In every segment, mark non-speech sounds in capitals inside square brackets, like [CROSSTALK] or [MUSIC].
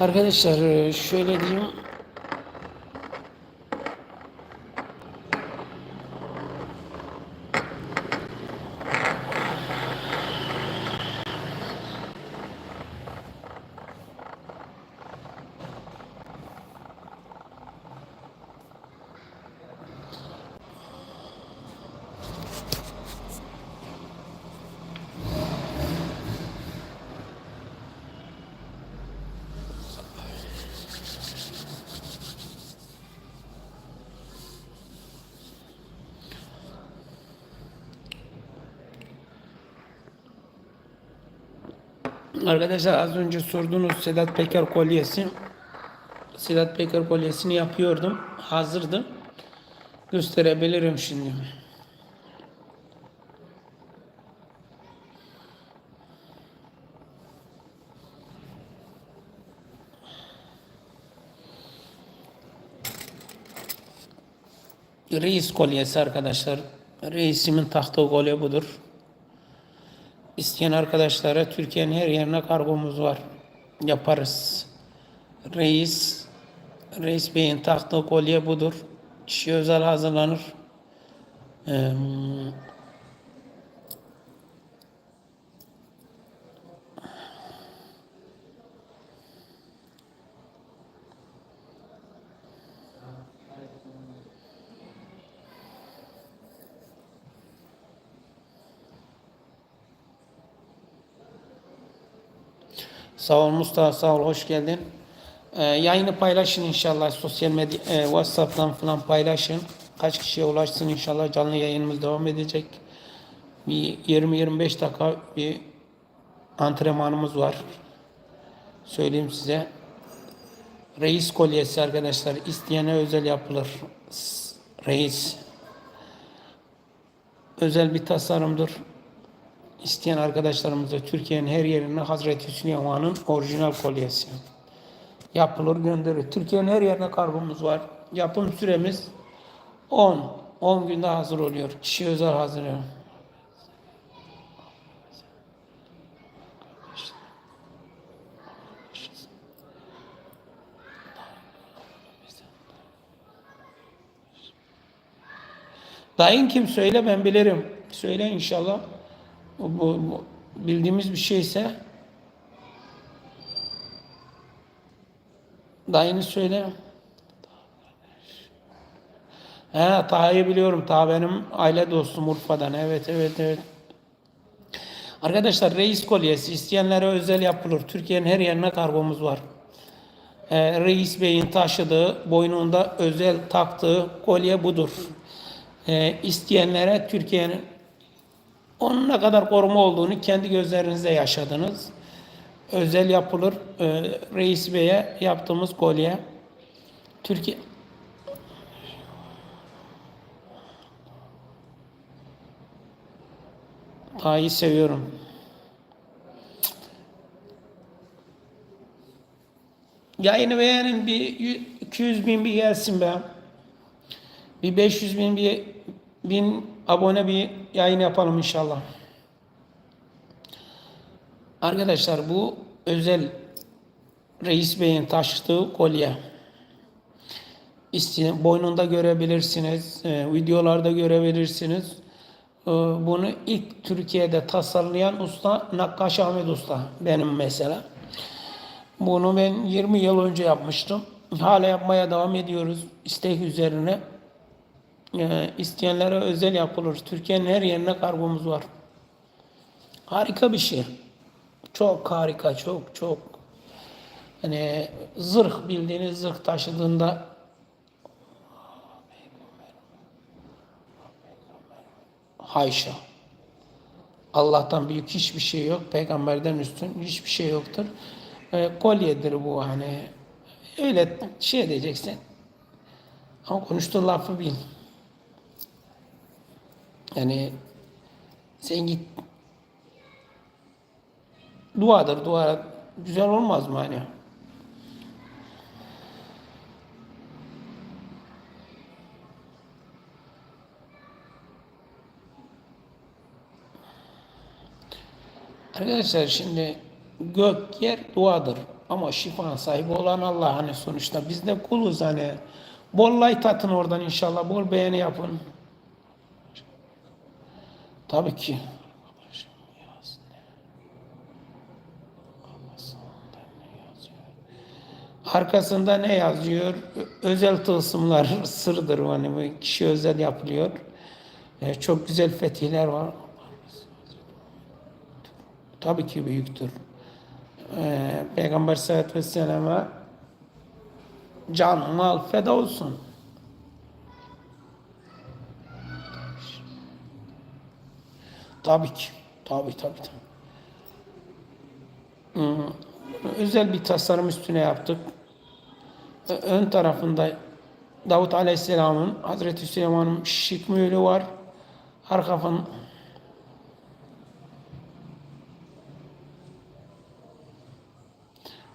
Arkadaşlar e, şöyle diyeyim. Arkadaşlar az önce sorduğunuz Sedat Peker kolyesi Sedat Peker kolyesini yapıyordum. Hazırdı. Gösterebilirim şimdi. Reis kolyesi arkadaşlar. Reisimin taktığı kolye budur. İsteyen arkadaşlara Türkiye'nin her yerine kargomuz var. Yaparız. Reis, Reis Bey'in taktığı kolye budur. Kişi özel hazırlanır. Ee, Sağ ol Mustafa, sağ ol, hoş geldin. Ee, yayını paylaşın inşallah, sosyal medya, e, Whatsapp'tan falan paylaşın. Kaç kişiye ulaşsın inşallah canlı yayınımız devam edecek. Bir 20-25 dakika bir antrenmanımız var. Söyleyeyim size. Reis kolyesi arkadaşlar, isteyene özel yapılır. Reis. Özel bir tasarımdır isteyen arkadaşlarımıza Türkiye'nin her yerine Hazreti Süleyman'ın orijinal kolyesi yapılır gönderilir. Türkiye'nin her yerine kargomuz var. Yapım süremiz 10 10 günde hazır oluyor. Kişi özel hazırlıyor. Dayın kim söyle ben bilirim. Söyle inşallah. Bu, bu, bildiğimiz bir şeyse dayını söyle. He, Taha'yı biliyorum. Ta benim aile dostum Urfa'dan. Evet, evet, evet. Arkadaşlar reis kolyesi isteyenlere özel yapılır. Türkiye'nin her yerine kargomuz var. Ee, reis Bey'in taşıdığı, boynunda özel taktığı kolye budur. Ee, isteyenlere Türkiye'nin onun ne kadar koruma olduğunu kendi gözlerinizle yaşadınız. Özel yapılır. Ee, Reis Bey'e yaptığımız kolye. Türkiye Daha iyi seviyorum. Yayını beğenin bir 200 bin bir gelsin be. Bir 500 bin bir bin abone bir yayın yapalım inşallah. Arkadaşlar bu özel Reis Bey'in taşıdığı kolye. İsteyen, boynunda görebilirsiniz, e, videolarda görebilirsiniz. E, bunu ilk Türkiye'de tasarlayan usta Nakkaş Ahmet Usta benim mesela. Bunu ben 20 yıl önce yapmıştım. Hala yapmaya devam ediyoruz istek üzerine. E, isteyenlere özel yapılır. Türkiye'nin her yerine kargomuz var. Harika bir şey. Çok harika, çok çok. Yani zırh bildiğiniz zırh taşıdığında haşa. Allah'tan büyük hiçbir şey yok. Peygamberden üstün hiçbir şey yoktur. E, kolyedir bu hani. Öyle şey diyeceksin. Ama konuştuğun lafı bil. Yani sen git duadır dua güzel olmaz mı hani? Arkadaşlar şimdi gök yer duadır. Ama şifa sahibi olan Allah hani sonuçta biz de kuluz hani. Bol like atın oradan inşallah. Bol beğeni yapın. Tabii ki. Arkasında ne yazıyor? Özel tılsımlar [LAUGHS] sırdır hani kişi özel yapılıyor. E, çok güzel fetihler var. Tabii ki büyüktür. E, Peygamber sallallahu aleyhi ve selleme can, mal feda olsun. Tabii ki. Tabii tabii tabii. Hmm, Özel bir tasarım üstüne yaptık. Ön tarafında Davut Aleyhisselam'ın, Hazreti Süleyman'ın şık mühürü var. Arkadan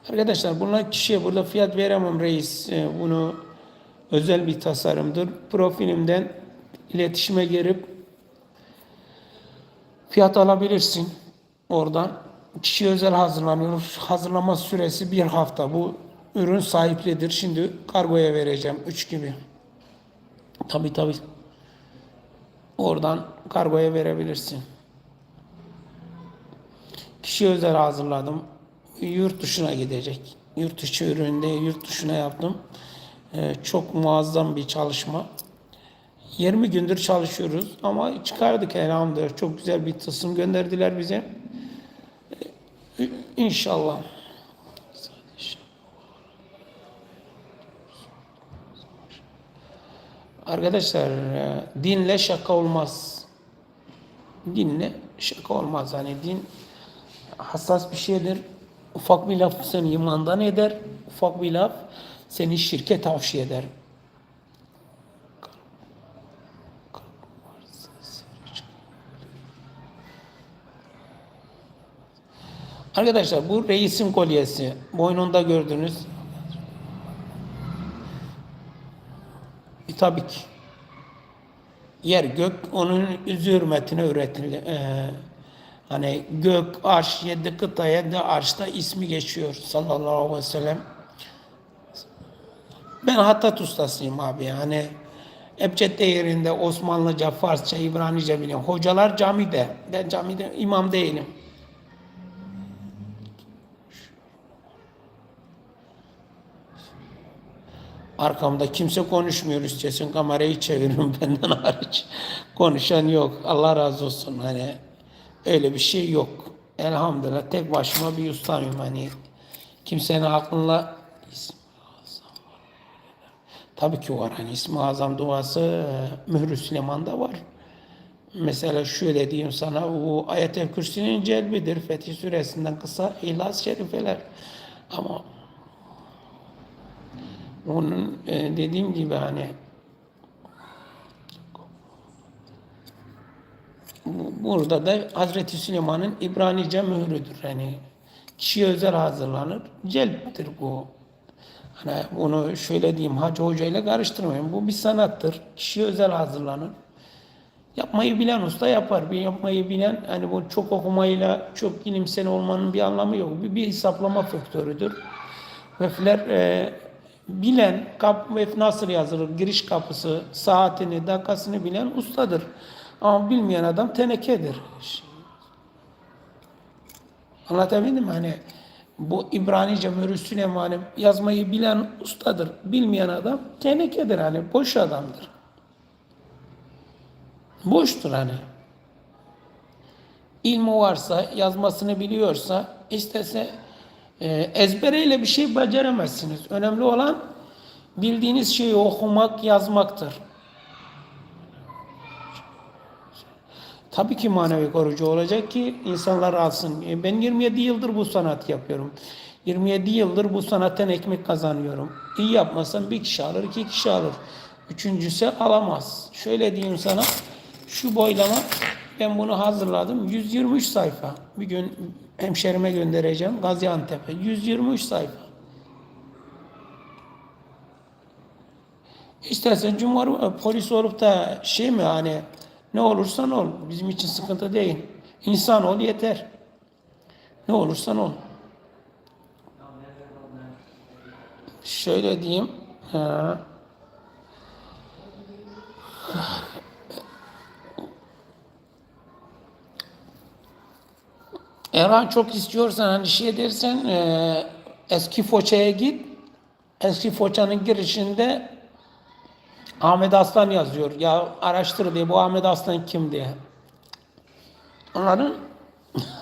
Arkadaşlar bunlar kişiye burada fiyat veremem reis. Ee, Bunu özel bir tasarımdır. Profilimden iletişime girip fiyat alabilirsin oradan. Kişi özel hazırlanıyor. Hazırlama süresi bir hafta. Bu ürün sahiplidir. Şimdi kargoya vereceğim. Üç gibi. Tabi tabi. Oradan kargoya verebilirsin. Kişi özel hazırladım. Yurt dışına gidecek. Yurt dışı üründe yurt dışına yaptım. Ee, çok muazzam bir çalışma. 20 gündür çalışıyoruz ama çıkardık elhamdülillah. Çok güzel bir tılsım gönderdiler bize. Ee, İnşallah. Arkadaşlar e, dinle şaka olmaz. Dinle şaka olmaz. Hani din hassas bir şeydir. Ufak bir laf seni imandan eder. Ufak bir laf seni şirke tavsiye eder. Arkadaşlar bu reisin kolyesi. Boynunda gördünüz. Tabii ki. Yer gök onun hürmetine üretildi. Ee, hani gök, arş, yedi kıta, yedi arşta ismi geçiyor sallallahu aleyhi ve sellem. Ben Hattat ustasıyım abi yani. Ebced değerinde Osmanlıca, Farsça, İbranice biliyorum. Hocalar camide. Ben camide imam değilim. Arkamda kimse konuşmuyor üstesin kamerayı çeviriyorum [LAUGHS] benden hariç. Konuşan yok. Allah razı olsun. Hani öyle bir şey yok. Elhamdülillah tek başıma bir ustayım hani. Kimsenin aklına Tabii ki var. Hani İsmi Azam duası Mührü Süleyman'da var. Mesela şöyle diyeyim sana bu ayet-el kürsünün celbidir. Fetih suresinden kısa İhlas şerifeler. Ama onun e, dediğim gibi hani bu- burada da Hazreti Süleyman'ın İbranice mührüdür. Yani kişiye özel hazırlanır. Celptir bu. Hani bunu şöyle diyeyim hacı hocayla karıştırmayın. Bu bir sanattır. Kişiye özel hazırlanır. Yapmayı bilen usta yapar. Bir yapmayı bilen hani bu çok okumayla çok ilimsel olmanın bir anlamı yok. Bir, bir hesaplama faktörüdür. Vefler e, bilen kap vef nasıl yazılır giriş kapısı saatini dakikasını bilen ustadır. Ama bilmeyen adam tenekedir. Anlatabildim mi? Hani bu İbranice Mürü Süleyman'ı yazmayı bilen ustadır. Bilmeyen adam tenekedir hani boş adamdır. Boştur hani. İlmi varsa, yazmasını biliyorsa, istese ezbereyle bir şey beceremezsiniz. Önemli olan bildiğiniz şeyi okumak, yazmaktır. Tabii ki manevi koruyucu olacak ki insanlar alsın. E, Ben 27 yıldır bu sanat yapıyorum. 27 yıldır bu sanattan ekmek kazanıyorum. İyi yapmasam bir kişi alır, iki kişi alır. Üçüncüsü alamaz. Şöyle diyeyim sana, şu boylama ben bunu hazırladım. 123 sayfa. Bir gün hemşerime göndereceğim Gaziantep'e. 123 sayfa. İstersen Cumhur polis olup da şey mi hani ne olursan ol. Bizim için sıkıntı değil. İnsan ol yeter. Ne olursan ol. şöyle diyeyim. Ha. Eğer çok istiyorsan hani şey dersen e, eski Foça'ya git. Eski Foça'nın girişinde Ahmet Aslan yazıyor. Ya araştır diye bu Ahmet Aslan kim diye. Onların [LAUGHS]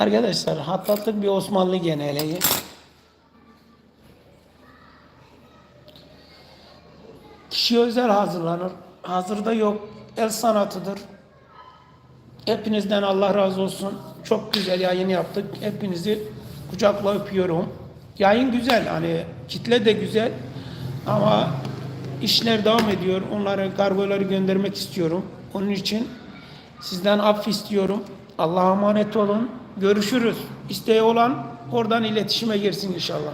Arkadaşlar hattatlık bir Osmanlı geneleği. Kişi özel hazırlanır. Hazırda yok. El sanatıdır. Hepinizden Allah razı olsun. Çok güzel yayın yaptık. Hepinizi kucakla öpüyorum. Yayın güzel. Hani kitle de güzel. Ama işler devam ediyor. Onları kargoları göndermek istiyorum. Onun için sizden af istiyorum. Allah'a emanet olun. Görüşürüz. İsteği olan oradan iletişime girsin inşallah.